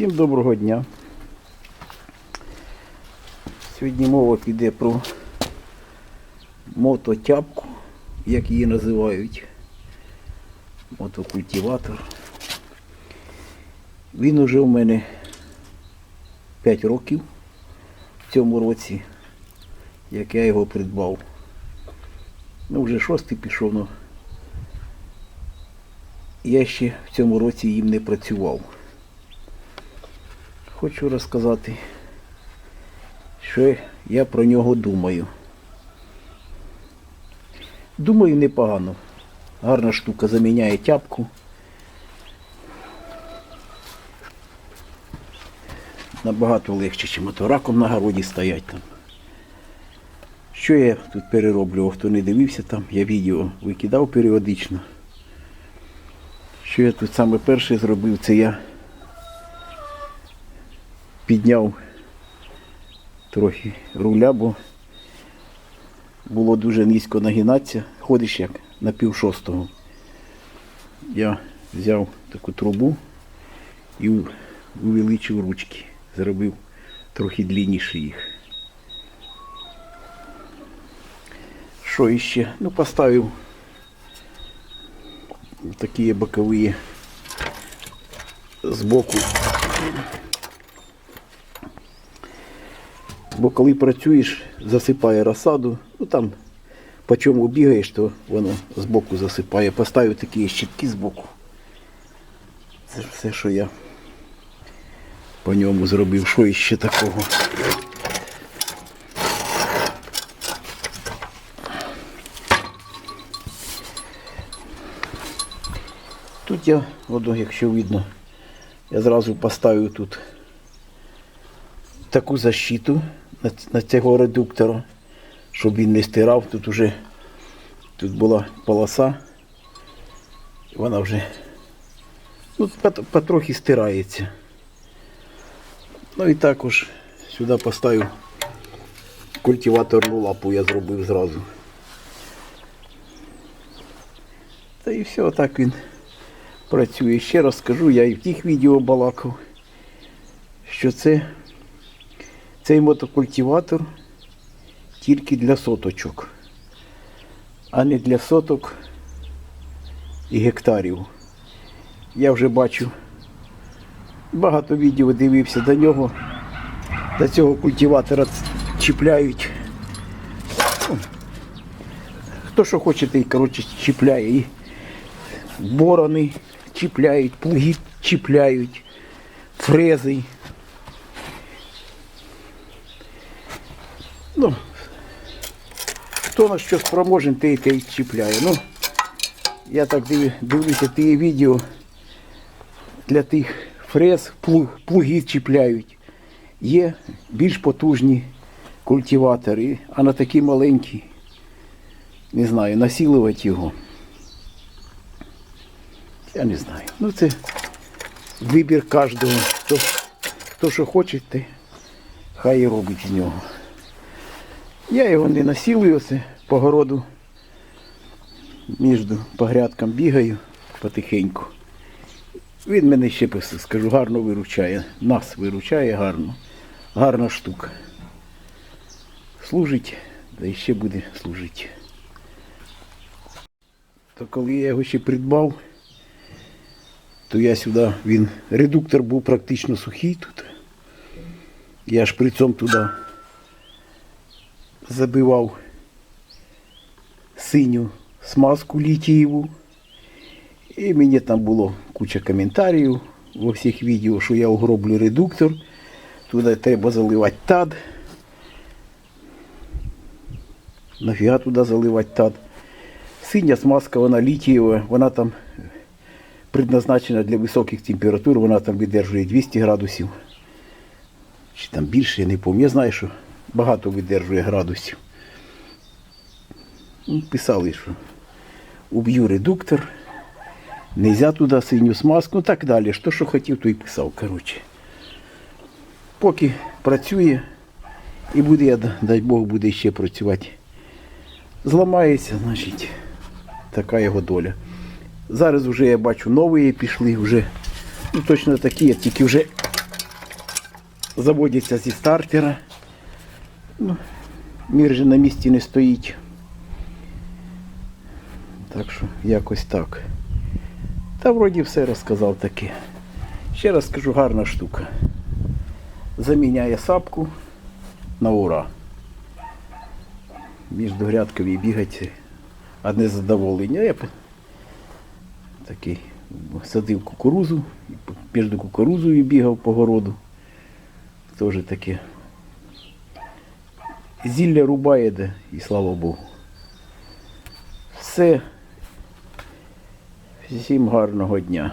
Всім доброго дня. Сьогодні мова піде про мототяпку, як її називають. Мотокультиватор. Він уже у мене 5 років в цьому році, як я його придбав. Ну, вже шостий пішов, ну я ще в цьому році їм не працював. Хочу розказати, що я про нього думаю. Думаю, непогано. Гарна штука заміняє тяпку. Набагато легше, ніж ото раком на городі стоять там. Що я тут перероблював, хто не дивився там, я відео викидав періодично. Що я тут саме перше зробив, це я підняв трохи руля, бо було дуже низько нагинатися. Ходиш як на пів шостого. Я взяв таку трубу і увеличив ручки. Зробив трохи длинніші їх. Що іще? Ну, поставив такі бокові збоку. Бо коли працюєш, засипає розсаду, ну там по чому бігаєш, то воно збоку засипає. Поставив такі щитки збоку. Це ж все, що я по ньому зробив. Що іще такого? Тут я, от, якщо видно, я зразу поставив тут таку защиту на, на цього редуктора, щоб він не стирав. Тут уже тут була полоса, вона вже ну, потрохи стирається. Ну і також сюди поставив культиваторну лапу, я зробив зразу. Та і все, так він працює. Ще раз скажу, я і в тих відео балакав, що це цей мотокультиватор тільки для соточок, а не для соток і гектарів. Я вже бачу багато відео дивився до нього. До цього культиватора чіпляють. Ну, Хто що хоче, той коротше чіпляє. І борони чіпляють, плуги чіпляють, фрези. Ну, хто на що спроможен, той той чіпляє. Ну, я так див, дивлюся ті відео для тих фрез, плуг, плуги чіпляють. Є більш потужні культиватори, а на такі маленькі, не знаю, насилувати його. Я не знаю. Ну це вибір кожного. Хто, хто що хоче, те хай і робить з нього. Я його не насилую, це по городу між по грядкам бігаю потихеньку. Він мене ще скажу, гарно виручає. Нас виручає гарно. Гарна штука. Служить, да і ще буде служити. То коли я його ще придбав, то я сюди, він, редуктор був практично сухий тут. Я шприцом туди забивав синю смазку літієву. І мені там було куча коментарів во всіх відео, що я угроблю редуктор. Туди треба заливати тад. Нафіга туди заливати тад. Синя смазка, вона літієва, вона там предназначена для високих температур, вона там видержує 200 градусів. Чи там більше, я не пам'ятаю. Я знаю, що багато видержує градусів. Ну, Писали, що уб'ю редуктор, нельзя туди синю смазку, ну так далі. Що, що хотів, то і писав. коротше. Поки працює і буде, я, дай Бог, буде ще працювати. Зламається, значить, така його доля. Зараз вже я бачу нові пішли, вже ну, точно такі, тільки вже заводяться зі стартера. Ну, мір же на місці не стоїть. Так що якось так. Та вроді все розказав таки. Ще раз скажу, гарна штука. Заміняє сапку на ура. Між грядками бігати одне задоволення. Я такий садив кукурузу, між кукурузою бігав по городу. Теж таке. Зілля рубає де, і слава Богу. Все. Всім гарного дня.